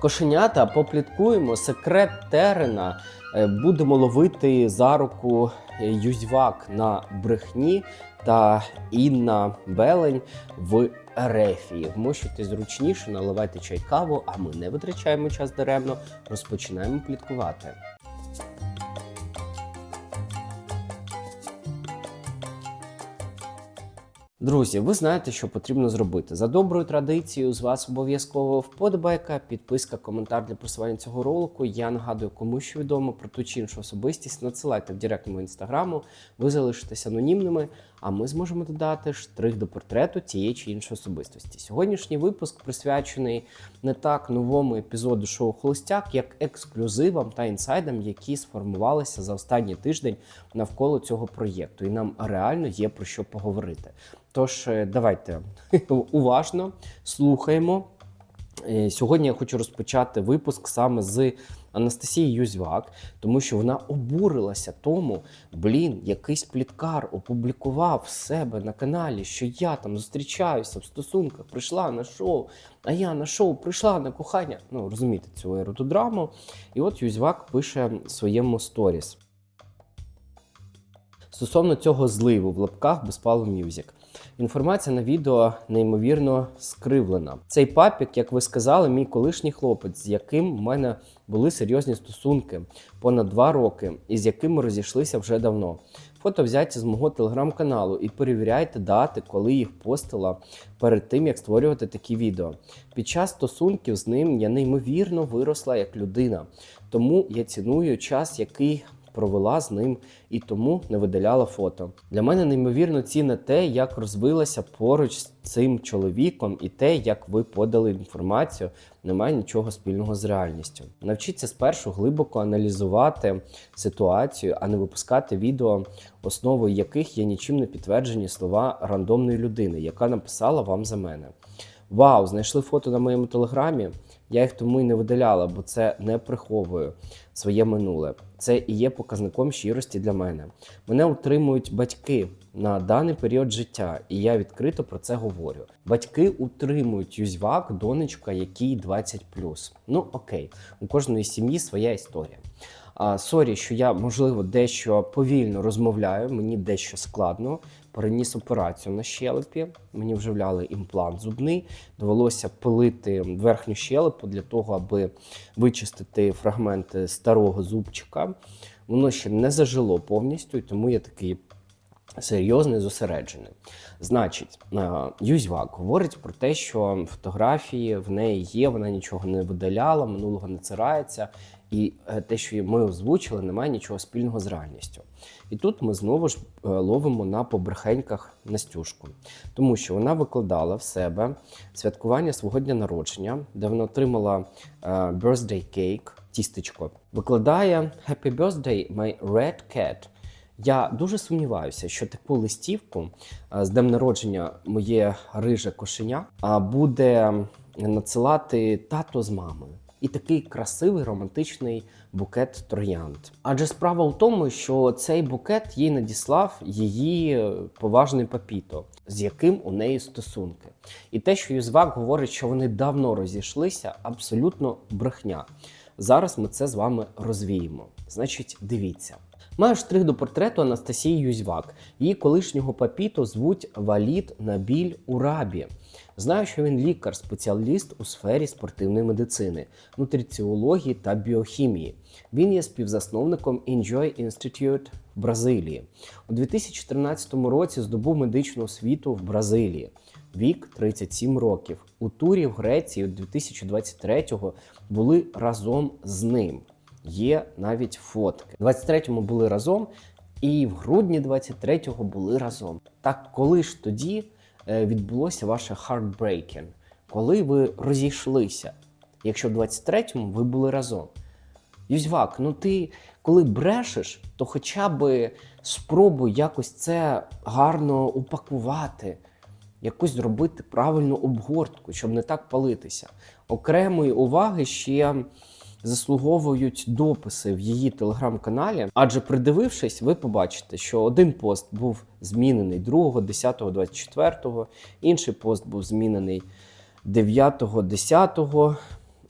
Кошенята попліткуємо секрет терена. Е, Будемо ловити за руку е, Юзьвак на брехні та Інна Белень в Ерефії. Вмощуйте зручніше, наливайте чай каву, а ми не витрачаємо час даремно, розпочинаємо пліткувати. Друзі, ви знаєте, що потрібно зробити. За доброю традицією, з вас обов'язково вподобайка, підписка, коментар для просування цього ролику. Я нагадую, кому що відомо про ту чи іншу особистість, надсилайте в директ інстаграму, ви залишитесь анонімними, а ми зможемо додати штрих до портрету тієї чи іншої особистості. Сьогоднішній випуск присвячений не так новому епізоду шоу Холостяк, як ексклюзивам та інсайдам, які сформувалися за останній тиждень навколо цього проєкту. І нам реально є про що поговорити. Тож, е, давайте уважно слухаємо. Е, Сьогодні я хочу розпочати випуск саме з Анастасії Юзьвак, тому що вона обурилася тому, блін, якийсь пліткар опублікував себе на каналі, що я там зустрічаюся в стосунках, прийшла на шоу, а я на шоу прийшла на кохання. Ну, розумієте, цю еротодраму. І от Юзьвак пише своєму сторіс. Стосовно цього зливу в лапках Безпало Мюзік. Інформація на відео неймовірно скривлена. Цей папік, як ви сказали, мій колишній хлопець, з яким в мене були серйозні стосунки понад два роки, і з яким ми розійшлися вже давно. Фото взяті з мого телеграм-каналу і перевіряйте дати, коли їх постила перед тим, як створювати такі відео. Під час стосунків з ним я неймовірно виросла як людина, тому я ціную час, який провела з ним і тому не видаляла фото. Для мене неймовірно цінне те, як розвилася поруч з цим чоловіком, і те, як ви подали інформацію, не має нічого спільного з реальністю. Навчіться спершу глибоко аналізувати ситуацію, а не випускати відео, основою яких є нічим не підтверджені слова рандомної людини, яка написала вам за мене. Вау, знайшли фото на моєму телеграмі. Я їх тому й не видаляла, бо це не приховую своє минуле. Це і є показником щирості для мене. Мене утримують батьки на даний період життя, і я відкрито про це говорю. Батьки утримують юзьвак, донечка, якій 20 Ну окей, у кожної сім'ї своя історія. Сорі, що я можливо дещо повільно розмовляю, мені дещо складно. Переніс операцію на щелепі. Мені вживляли імплант зубний. Довелося пилити верхню щелепу для того, аби вичистити фрагменти старого зубчика. Воно ще не зажило повністю, і тому я такий серйозний, зосереджений. Значить, Юзьвак говорить про те, що фотографії в неї є, вона нічого не видаляла, минулого не цирається. І е, те, що ми озвучили, не має нічого спільного з реальністю. І тут ми знову ж е, ловимо на побрехеньках Настюшку, тому що вона викладала в себе святкування свого дня народження, де вона отримала е, birthday cake, тістечко. Викладає Happy birthday, my red cat. Я дуже сумніваюся, що таку листівку з днем народження моє риже кошеня буде надсилати тато з мамою. І такий красивий романтичний букет троянд. Адже справа в тому, що цей букет їй надіслав її е, поважний папіто, з яким у неї стосунки. І те, що Юзвак говорить, що вони давно розійшлися, абсолютно брехня. Зараз ми це з вами розвіємо. Значить, дивіться. Маю штрих до портрету Анастасії Юзьвак. Її колишнього папіто звуть Валід Набіль Урабі. Знаю, що він лікар, спеціаліст у сфері спортивної медицини, нутриціології та біохімії. Він є співзасновником Enjoy Institute в Бразилії. У 2014 році здобув медичну освіту в Бразилії. Вік 37 років. У турі в Греції 2023-го були разом з ним. Є навіть фотки. У 23-му були разом, і в грудні 23-го були разом. Так коли ж тоді е, відбулося ваше heartbreaking? Коли ви розійшлися? Якщо в 23-му ви були разом. Юзьвак, ну ти коли брешеш, то хоча б спробуй якось це гарно упакувати, якось зробити правильну обгортку, щоб не так палитися. Окремої уваги ще заслуговують дописи в її телеграм-каналі, адже придивившись, ви побачите, що один пост був змінений 2, 10, 24, інший пост був змінений 9, 10,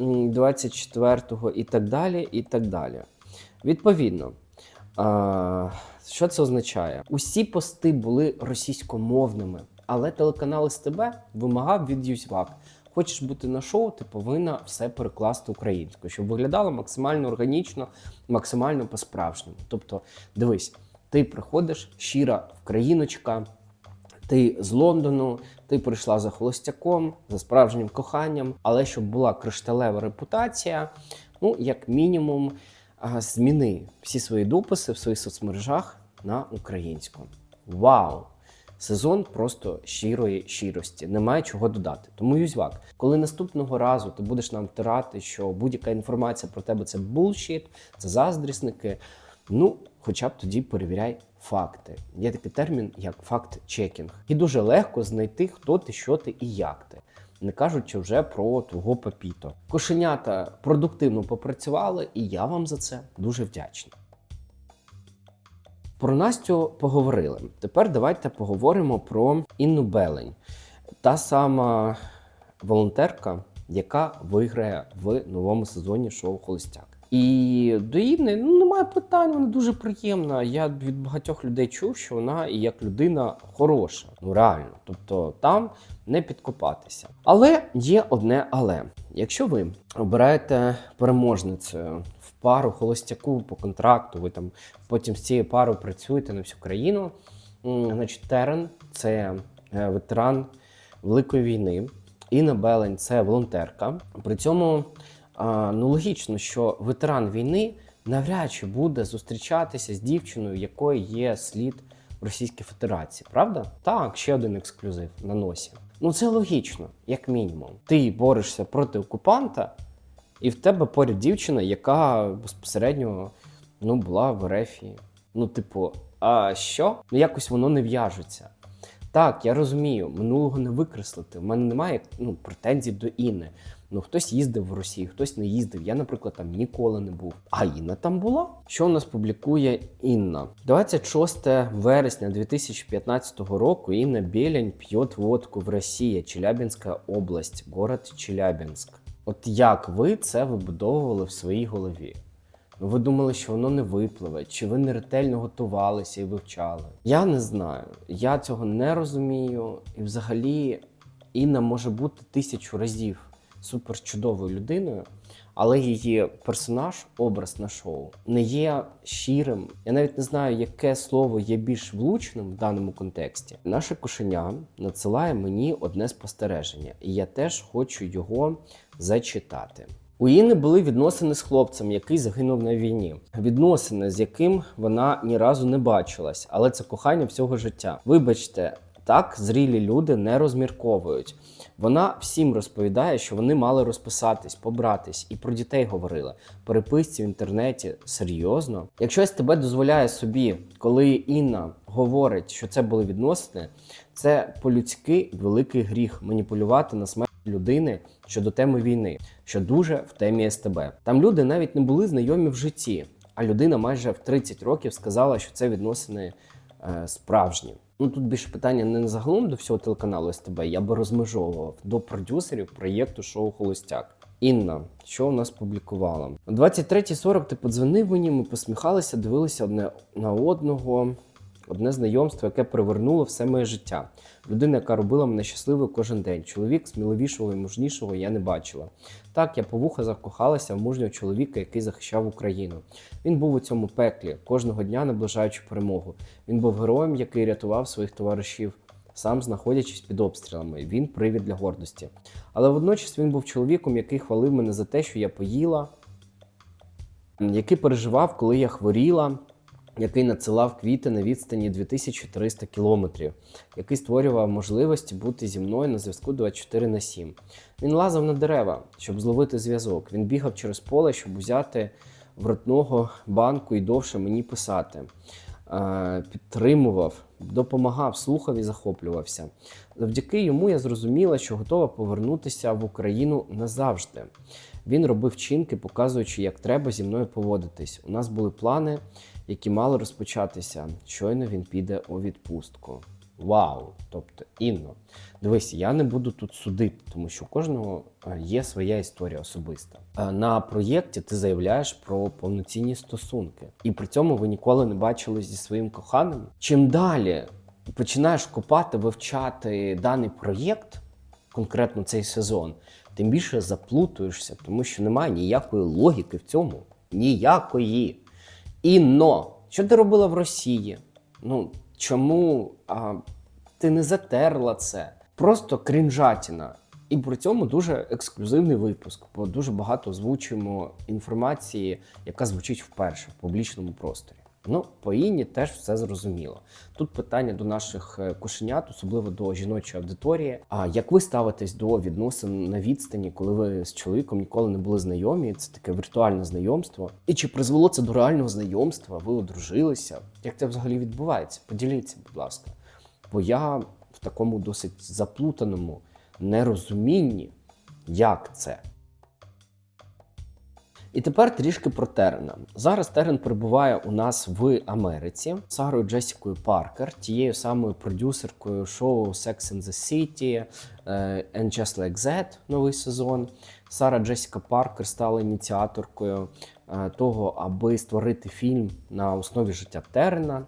м, 24-го і так далі. і так далі. Відповідно, а, що це означає? Усі пости були російськомовними, але телеканал СТБ вимагав від Юзьвак. Хочеш бути на шоу, ти повинна все перекласти українською, щоб виглядало максимально органічно, максимально по-справжньому. Тобто, дивись, ти приходиш щира вкраїночка, ти з Лондону, ти прийшла за холостяком, за справжнім коханням, але щоб була кришталева репутація, ну, як мінімум, зміни всі свої дописи в своїх соцмережах на українську. Вау! Сезон просто щирої щирості, немає чого додати. Тому юзьвак, коли наступного разу ти будеш нам втирати, що будь-яка інформація про тебе це булшіт, це заздрісники. Ну, хоча б тоді перевіряй факти. Є такий термін, як факт-чекінг. І дуже легко знайти, хто ти, що ти і як ти. Не кажучи вже про твого папіто. Кошенята продуктивно попрацювали, і я вам за це дуже вдячний. Про Настю поговорили. Тепер давайте поговоримо про Інну Белень. Та сама волонтерка, яка виграє в новому сезоні шоу Холостяк. І до Інни ну, немає питань, вона дуже приємна. Я від багатьох людей чув, що вона і як людина хороша. Ну реально. Тобто там не підкопатися. Але є одне але. Якщо ви обираєте переможницею пару холостяку по контракту, ви там потім з цією парою працюєте на всю країну. Значить, Терен це е, ветеран Великої війни. Інна Белень це волонтерка. При цьому ну, логічно, що ветеран війни навряд чи буде зустрічатися з дівчиною, якої є слід в Російській Федерації, правда? Так, ще один ексклюзив на носі. Ну це логічно, як мінімум. Ти борешся проти окупанта, і в тебе поряд дівчина, яка безпосередньо ну, була в Ерефії. Ну, типу, а що? Ну якось воно не в'яжеться. Так, я розумію, минулого не викреслити. У мене немає ну, претензій до Інни. Ну, хтось їздив в Росію, хтось не їздив. Я, наприклад, там ніколи не був. А Інна там була. Що у нас публікує Інна? 26 вересня 2015 року Інна Белень п'є водку в Росії, Челябинська область, город Челябинськ. От як ви це вибудовували в своїй голові? Ви думали, що воно не випливе, чи ви не ретельно готувалися і вивчали? Я не знаю. Я цього не розумію. І взагалі Інна може бути тисячу разів супер чудовою людиною, але її персонаж, образ на шоу, не є щирим. Я навіть не знаю, яке слово є більш влучним в даному контексті. Наше кошеня надсилає мені одне спостереження, і я теж хочу його зачитати. У Інни були відносини з хлопцем, який загинув на війні. Відносини, з яким вона ні разу не бачилась, але це кохання всього життя. Вибачте, так зрілі люди не розмірковують. Вона всім розповідає, що вони мали розписатись, побратись, і про дітей говорила. Переписці в інтернеті серйозно. Якщо СТБ дозволяє собі, коли Інна говорить, що це були відносини, це по-людськи великий гріх маніпулювати на смерть людини щодо теми війни, що дуже в темі СТБ. Там люди навіть не були знайомі в житті, а людина майже в 30 років сказала, що це відносини е, справжні. Ну тут більше питання не загалом до всього телеканалу СТБ, я би розмежовував до продюсерів проєкту шоу Холостяк. Інна, що у нас публікувала? О 23.40 ти подзвонив мені, ми посміхалися, дивилися одне на одного. Одне знайомство, яке привернуло все моє життя. Людина, яка робила мене щасливою кожен день. Чоловік сміливішого і мужнішого я не бачила. Так, я по вуха закохалася в мужнього чоловіка, який захищав Україну. Він був у цьому пеклі, кожного дня наближаючи перемогу. Він був героєм, який рятував своїх товаришів, сам знаходячись під обстрілами. Він привід для гордості. Але водночас він був чоловіком, який хвалив мене за те, що я поїла, який переживав, коли я хворіла який надсилав квіти на відстані 2300 кілометрів, який створював можливості бути зі мною на зв'язку 24 на 7. Він лазав на дерева, щоб зловити зв'язок. Він бігав через поле, щоб узяти вротного банку і довше мені писати. Е, Підтримував, допомагав, слухав і захоплювався. Завдяки йому я зрозуміла, що готова повернутися в Україну назавжди. Він робив вчинки, показуючи, як треба зі мною поводитись. У нас були плани, які мали розпочатися. Щойно він піде у відпустку. Вау! Тобто, Інно, дивись, я не буду тут судити, тому що у кожного е, є своя історія особиста. Е, На проєкті ти заявляєш про повноцінні стосунки, і при цьому ви ніколи не бачились зі своїм коханим. Чим далі починаєш копати, вивчати даний проєкт, конкретно цей сезон, тим більше заплутуєшся, тому що немає ніякої логіки в цьому. Ніякої. Інно, що ти робила в Росії? Ну чому а, ти не затерла це? Просто крінжатіна. І при цьому дуже ексклюзивний випуск, бо дуже багато озвучуємо інформації, яка звучить вперше в публічному просторі. Ну, по Інні теж все зрозуміло. Тут питання до наших е, кошенят, особливо до жіночої аудиторії. А як ви ставитесь до відносин на відстані, коли ви з чоловіком ніколи не були знайомі? Це таке віртуальне знайомство. І чи призвело це до реального знайомства? Ви одружилися? Як це взагалі відбувається? Поділіться, будь ласка. Бо я в такому досить заплутаному нерозумінні, як це. І тепер трішки про Терена. Зараз Терен перебуває у нас в Америці Сарою Джесікою Паркер, тією самою продюсеркою шоу Sex and the City е, and Just Like That новий сезон. Сара Джесіка Паркер стала ініціаторкою е, того, аби створити фільм на основі життя Терена.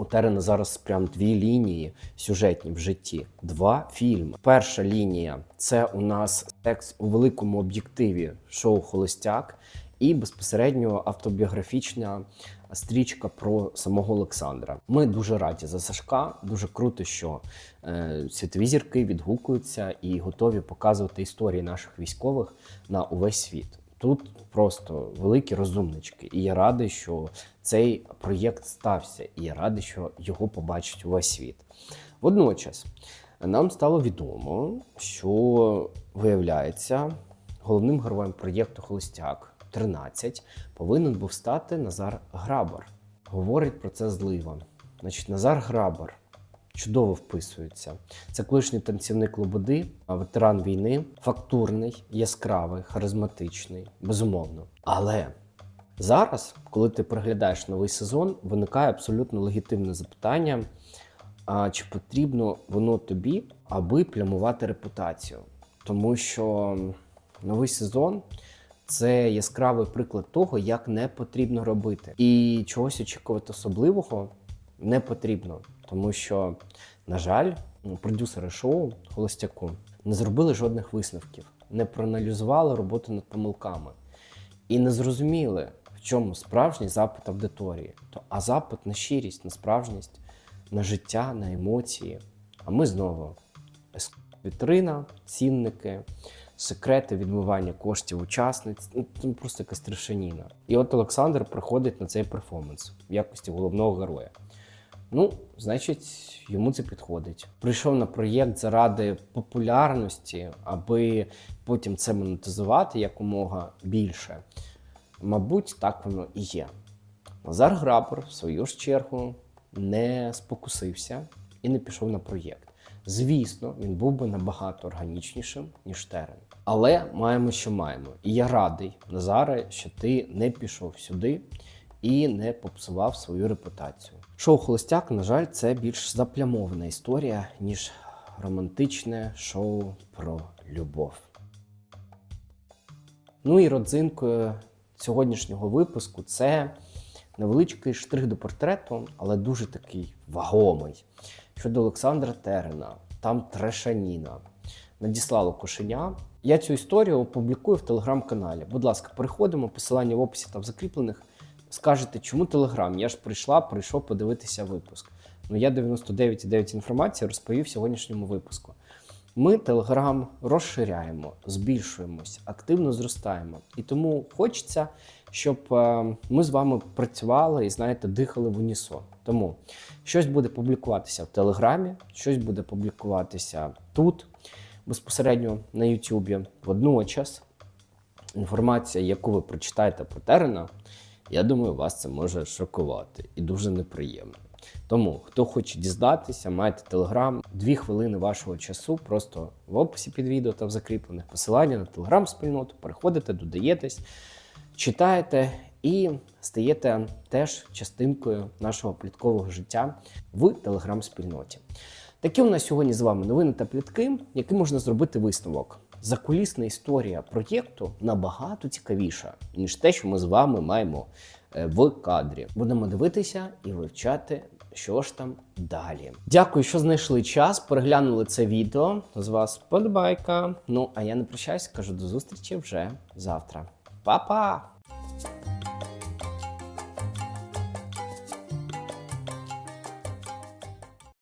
У Терена зараз прям дві лінії сюжетні в житті. Два фільми. Перша лінія це у нас текст у великому об'єктиві шоу Холостяк і безпосередньо автобіографічна стрічка про самого Олександра. Ми дуже раді за Сашка. Дуже круто, що е, світові зірки відгукуються і готові показувати історії наших військових на увесь світ. Тут просто великі розумнички, і я радий, що цей проєкт стався, і я радий, що його побачить увесь світ. Водночас нам стало відомо, що виявляється, головним героєм проєкту Холостяк 13 повинен був стати Назар Грабар. Говорить про це злива. Значить, Назар Грабар чудово вписується. Це колишній танцівник Лободи, ветеран війни, фактурний, яскравий, харизматичний, безумовно. Але зараз, коли ти приглядаєш новий сезон, виникає абсолютно легітимне запитання: а чи потрібно воно тобі, аби плямувати репутацію? Тому що новий сезон. Це яскравий приклад того, як не потрібно робити. І чогось очікувати особливого не потрібно. Тому що, на жаль, продюсери шоу Холостяку не зробили жодних висновків, не проаналізували роботу над помилками і не зрозуміли, в чому справжній запит аудиторії. То, а запит на щирість, на справжність, на життя, на емоції. А ми знову вітрина, цінники, секрети відмивання коштів учасниць. Ну, Це просто якась трешаніна. І от Олександр приходить на цей перформанс в якості головного героя. Ну, значить, йому це підходить. Прийшов на проєкт заради популярності, аби потім це монетизувати якомога більше. Мабуть, так воно і є. Назар Грабер, в свою ж чергу, не спокусився і не пішов на проєкт. Звісно, він був би набагато органічнішим, ніж Терен. Але маємо, що маємо. І я радий, Назаре, що ти не пішов сюди і не попсував свою репутацію. Шоу Холостяк, на жаль, це більш заплямована історія, ніж романтичне шоу про любов. Ну і родзинкою сьогоднішнього випуску це невеличкий штрих до портрету, але дуже такий вагомий. Щодо Олександра Терена, там трешаніна. Надіслало кошеня. Я цю історію опублікую в телеграм-каналі. Будь ласка, переходимо, посилання в описі та в закріплених. Скажете, чому Телеграм? Я ж прийшла, прийшов подивитися випуск. Ну я 99,9 інформації розповів в сьогоднішньому випуску. Ми Телеграм розширяємо, збільшуємось, активно зростаємо. І тому хочеться, щоб е, ми з вами працювали і, знаєте, дихали в унісон. Тому щось буде публікуватися в Телеграмі, щось буде публікуватися тут, безпосередньо на Ютубі. Водночас інформація, яку ви прочитаєте про Терена, я думаю, вас це може шокувати і дуже неприємно. Тому, хто хоче дізнатися, маєте телеграм, дві хвилини вашого часу, просто в описі під відео та в закріплених посилання на телеграм-спільноту, переходите, додаєтесь, читаєте і стаєте теж частинкою нашого пліткового життя в телеграм-спільноті. Такі у нас сьогодні з вами новини та плітки, які можна зробити висновок. Закулісна історія проєкту набагато цікавіша, ніж те, що ми з вами маємо е, в кадрі. Будемо дивитися і вивчати, що ж там далі. Дякую, що знайшли час, переглянули це відео. З вас подобайка. Ну а я не прощаюсь, кажу до зустрічі вже завтра. Па-па!